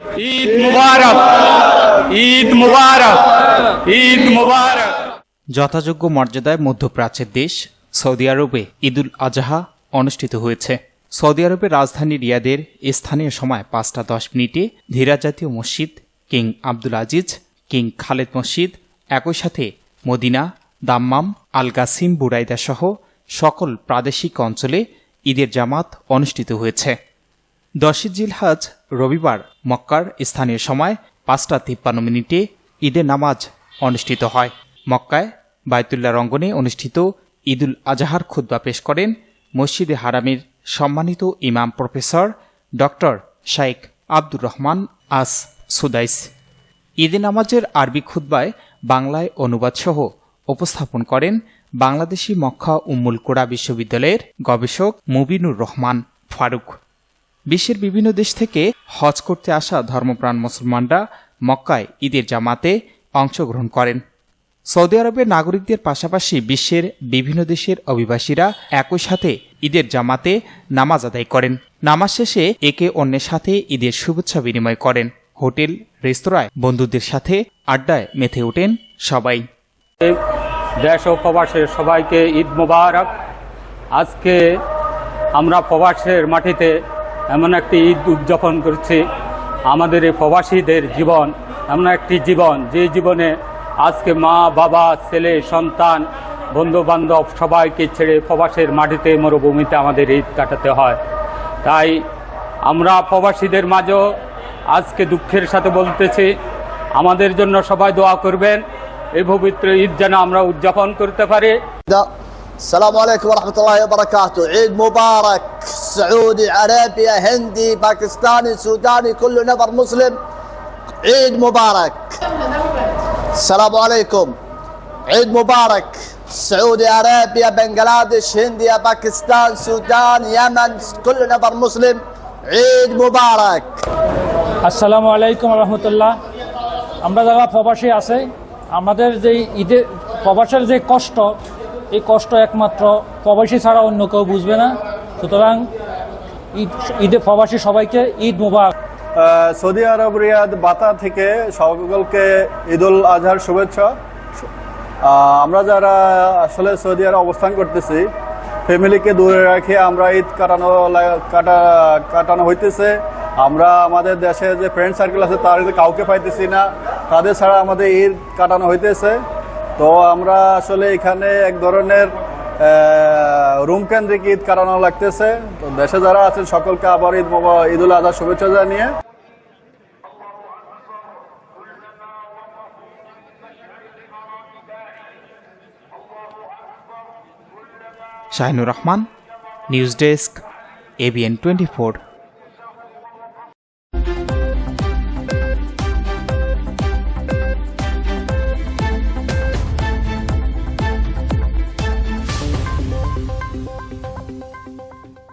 ঈদ মুবারক ঈদ মুবারক ঈদ মুবারক। যথাযোগ্য মর্যাদায় মধ্যপ্রাচ্যের দেশ সৌদি আরবে ঈদুল আজহা অনুষ্ঠিত হয়েছে। সৌদি আরবের রাজধানী রিয়াদের স্থানীয় সময় পাঁচটা দশ মিনিটে ধীরা জাতীয় মসজিদ King Abdul Aziz, King Khalid মসজিদ, একই সাথে Medina, Dammam Al Qassim Buraidah সহ সকল প্রাদেশিক অঞ্চলে ঈদের জামাত অনুষ্ঠিত হয়েছে। দশই জিলহাজ রবিবার মক্কার স্থানীয় সময় পাঁচটা তিপ্পান্ন মিনিটে ঈদের নামাজ অনুষ্ঠিত হয়। মক্কায় বায়তুল্লাহ রঙ্গনে অনুষ্ঠিত ঈদুল আজহার খুদ্া পেশ করেন মসজিদে হারামের সম্মানিত ইমাম professor doctor Sheikh Abdur Rahman As Sudais. ঈদে নামাজের আরবি খুদ্বায় বাংলায় অনুবাদসহ উপস্থাপন করেন বাংলাদেশি মক্কা উম্মুল কোরা বিশ্ববিদ্যালয়ের গবেষক মুবিনুর রহমান ফারুক। বিশ্বের বিভিন্ন দেশ থেকে হজ করতে আসা ধর্মপ্রাণ মুসলমানরা মক্কায় ঈদের জামাতে অংশগ্রহণ করেন। সৌদি আরবের নাগরিকদের পাশাপাশি বিশ্বের বিভিন্ন দেশের অভিবাসীরা একই সাথে ঈদের জামাতে নামাজ আদায় করেন। নামাজ শেষে একে অন্যের সাথে ঈদের শুভেচ্ছা বিনিময় করেন। হোটেল, রেস্তোরাঁয় বন্ধুদের সাথে আড্ডায় মেতে ওঠেন সবাই। দেশ ও প্রবাসের সবাইকে ঈদ মোবারক। আজকে আমরা প্রবাসের মাটিতে এমন একটি ঈদ উদযাপন করছি। আমাদের এই প্রবাসীদের জীবন এমন একটি জীবন, যে জীবনে আজকে মা, বাবা, ছেলে, সন্তান বন্ধু বান্ধব সবাইকে ছেড়ে প্রবাসের মাটিতে মরুভূমিতে আমাদের ঈদ কাটাতে হয়। তাই আমরা প্রবাসীদের মাঝেও আজকে দুঃখের সাথে বলতেছি, আমাদের জন্য সবাই দোয়া করবেন, এই পবিত্র ঈদ যেন আমরা উদযাপন করতে পারি। السلام عليكم ورحمة الله وبركاته عيد مبارك سعودي عربي هندي باكستاني سوداني كل نفر مسلم عيد مبارك السلام عليكم عيد مبارك سعودي عربيا بنغلاديش هنديا باكستان سودان يمن كل نفر مسلم عيد مبارك আসসালামু আলাইকুম রহমতুল্লাহ আমরা যারা প্রবাসী আছে আমাদের যে ঈদের প্রবাসের যে কষ্ট এই কষ্ট একমাত্র প্রবাসী ছাড়া অন্য কেউ বুঝবে না। সুতরাং ঈদ প্রবাসী সবাইকে ঈদ মুবারক। সৌদি আরব, রিয়াদ, বাতা থেকে সকলকে ঈদুল আজহার শুভেচ্ছা। আমরা যারা আসলে সৌদি আরব অবস্থান করতেছি ফ্যামিলিকে দূরে রেখে আমরা ঈদ কাটানো কাটা কাটানো হইতেছে। আমরা আমাদের দেশে যে ফ্রেন্ড সার্কেল আছে, তার কাউকে পাইতেছি না। তাদের ছাড়া আমাদের ঈদ কাটানো হইতেছে। তো আমরা আসলে এখানে এক ধরনের রুম কেন্দ্রিক ঈদ কাটানো লাগতেছে। তো দেশে যারা আছেন সকলকে আবার ঈদ ঈদুল আজহার শুভেচ্ছা জানিয়ে। Shahinur Rahman, news desk ABN twenty four.